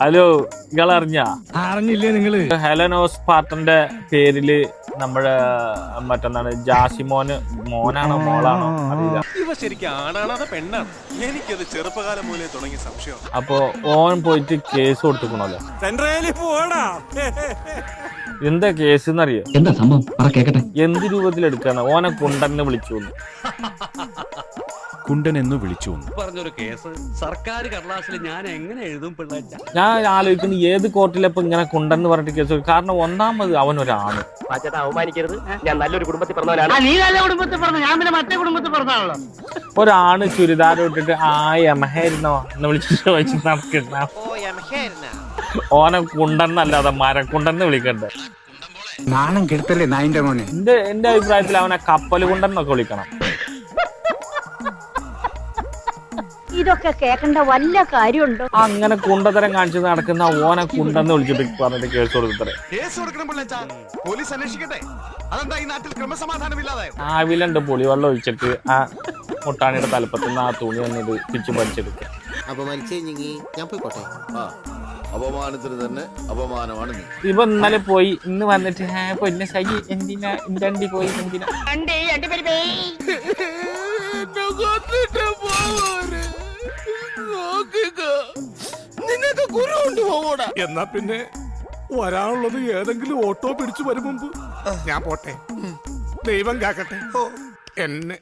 Hello നിങ്ങൾ അറിഞ്ഞ അറിഞ്ഞില്ലേ നിങ്ങൾ? ഹെലനോസ് പാർട്ടന്റെ പേരിൽ നമ്മുടെ മറ്റെന്താണ് ജാസിമോന് മോനാണോ മോളാണോ? അറിയില്ല. ഇവ ശരിക്കും ആണാണോ അതോ പെണ്ണാണ്. എനിക്കത് ചെറുപ്പകാലം മൂലേ തുടങ്ങിയ സംശയം അപ്പൊ ഓൻ പോയിട്ട് കേസ് കൊടുത്തുക്കണല്ലോ സെൻട്രേലി പോടാ. എന്താ കേസ് എന്നറിയോ എന്താ സംഭവം? പറ കേക്കട്ടെ. എന്ത് രൂപത്തിൽ രൂപത്തിലെടുക്കാണ് ഓനെ കുണ്ടനെ വിളിച്ചു കുണ്ടനെന്ന് കുണ്ടൻ എന്ന് വിളിച്ചു പറഞ്ഞൊരു കേസ്. സർക്കാർ കടലാസിൽ ഞാൻ എങ്ങനെ എഴുതും പിള്ളേച്ച? ഞാൻ ആലോചിക്കുന്നു ഏത് കോർട്ടിലപ്പോ ഇങ്ങനെ കുണ്ടെന്ന് പറഞ്ഞിട്ട് കേസ്? കാരണം ഒന്നാമത് അവൻ ഒരാണ് അവമാനിക്കരുത്. ഞാൻ നല്ലൊരു കുടുംബത്തിൽ പറഞ്ഞവനാണ്. നീ നല്ല കുടുംബത്തിൽ പറഞ്ഞു? ഞാൻ പിന്നെ മറ്റേ കുടുംബത്തിൽ പറഞ്ഞാണല്ലോ ഒരാണ് ചുരിദാർ ഇട്ടിട്ട് ആ യമഹായിരുന്നോ എന്ന് വിളിച്ചിട്ട് ചോദിച്ച് നടക്കുന്ന ഓനെ കുണ്ടെന്നല്ലാതെ മരക്കുണ്ടെന്ന് വിളിക്കണ്ടേ? നാണം കെടുത്തല്ലേ നായിന്റെ മോനെ? എന്റെ എന്റെ അഭിപ്രായത്തിൽ അവനെ കപ്പൽ കുണ്ടെന്നൊക്കെ വിളിക്കണം. ഇതൊക്കെ കേൾക്കേണ്ട വല്ല കാര്യമുണ്ടോ? അങ്ങനെ കുണ്ടതരം കാണിച്ച് നടക്കുന്ന ഓനെ കുണ്ടെന്ന് വിളിച്ചിട്ട് പറഞ്ഞിട്ട് കേസ് കൊടുത്തത്രേ. കേസ് കൊടുക്കണം പോലീസ് അന്വേഷിക്കട്ടെ. അതെന്താ ഈ നാട്ടിൽ ക്രമസമാധാനം ഇല്ലാതായോ ആവിലുണ്ട് പുളിവെള്ളം ഒഴിച്ചിട്ട് ആ മുട്ടാണിയുടെ തലപ്പത്തിൽ നിന്ന് ആ തുണി വന്നിട്ട് പിച്ച് പഠിച്ചെടുക്കുക അപമാനിച്ചേ ഞാൻ പോയിക്കോട്ടെ? അപമാനത്തിന് തന്നെ അപമാനമാണ് നീ. ഇപ്പൊ ഇന്നലെ പോയി ഇന്ന് വന്നിട്ട് "ആ, പൊന്നെ സൈ എന്തിനാ ഇന്റണ്ടി പോയി എന്തിനാ? എന്നാ പിന്നെ വരാനുള്ളത് ഏതെങ്കിലും ഓട്ടോ പിടിച്ചു വരും മുമ്പ്. ഞാൻ പോട്ടെ. ദൈവം കാക്കട്ടെ. എന്നെ